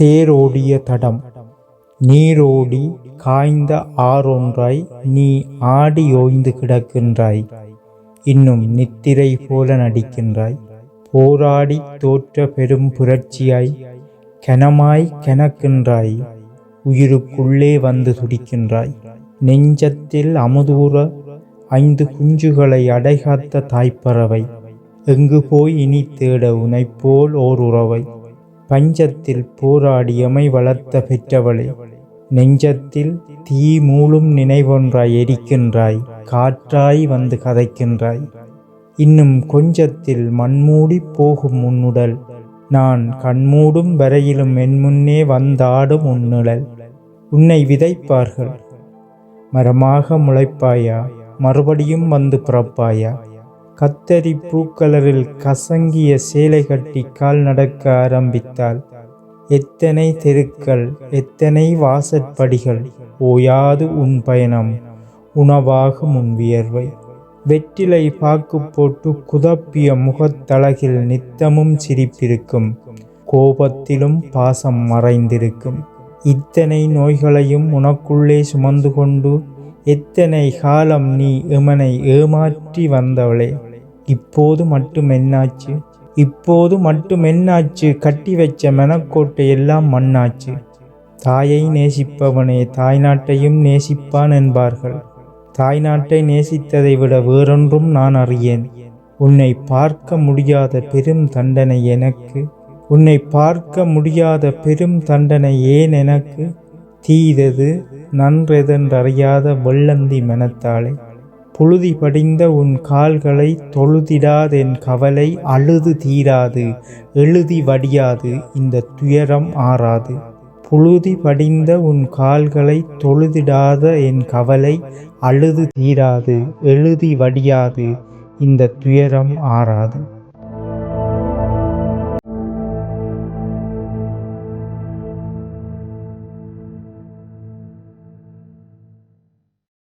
தேரோடிய தடம். நீரோடி காய்ந்த ஆறொன்றாய் நீ ஆடி ஓய்ந்து கிடக்கின்றாய். இன்னும் நித்திரை போல நடிக்கின்றாய். போராடி தோற்ற பெரும் புரட்சியாய் கனமாய் கனக்கின்றாய். உயிருக்குள்ளே வந்து துடிக்கின்றாய். நெஞ்சத்தில் அமுதூற ஐந்து குஞ்சுகளை அடைகாத்த தாய்ப்பறவை. எங்கு போய் இனி தேட உனைப்போல் ஓர் உறவை. பஞ்சத்தில் போராடியமை வளர்த்த பெற்றவளே நெஞ்சத்தில் தீ மூலும் நினைவொன்றாய் எரிக்கின்றாய் காற்றாய் வந்து கதைக்கின்றாய். இன்னும் கொஞ்சத்தில் மண்மூடி போகும் உன்னுடல் நான் கண்மூடும் வரையிலும் என் முன்னே வந்தாடும் உன்னுடல் உன்னை விதைப்பார்கள் மரமாக முளைப்பாயா மறுபடியும் வந்து பிறப்பாயா? கத்தரி பூக்கலரில் கசங்கிய சேலை கட்டி கால் நடக்க ஆரம்பித்தால் எத்தனை தெருக்கள் எத்தனை வாசற்படிகள் ஓயாது உன் பயணம் உணவாகும் உன் வியர்வை. வெற்றிலை பாக்கு போட்டு குதப்பிய முகத்தழகில் நித்தமும் சிரிப்பிருக்கும். கோபத்திலும் பாசம் மறைந்திருக்கும். இத்தனை நோய்களையும் உனக்குள்ளே சுமந்து கொண்டு எத்தனை காலம் நீ எமனை ஏமாற்றி வந்தவளே. இப்போது மட்டும் என்னாச்சு இப்போது மட்டும் என்னாச்சு கட்டி வச்ச மெனக்கோட்டை எல்லாம் மண்ணாச்சு. தாயை நேசிப்பவனே தாய்நாட்டையும் நேசிப்பான் என்பார்கள். தாய்நாட்டை நேசித்ததை விட வேறொன்றும் நான் அறியேன். உன்னை பார்க்க முடியாத பெரும் தண்டனை எனக்கு. உன்னை பார்க்க முடியாத பெரும் தண்டனை ஏன் எனக்கு? தீதது நன்றெதென்றறியாத வெள்ளந்தி மெனத்தாளே புழுதி படிந்த உன் கால்களை தொழுதிடாதென் கவலை அழுது தீராது எழுதி வடியாது இந்த துயரம் ஆறாது. புழுதி படிந்த உன் கால்களை தொழுதிடாத என் கவலை அழுது தீராது எழுதி வடியாது இந்த துயரம் ஆறாது.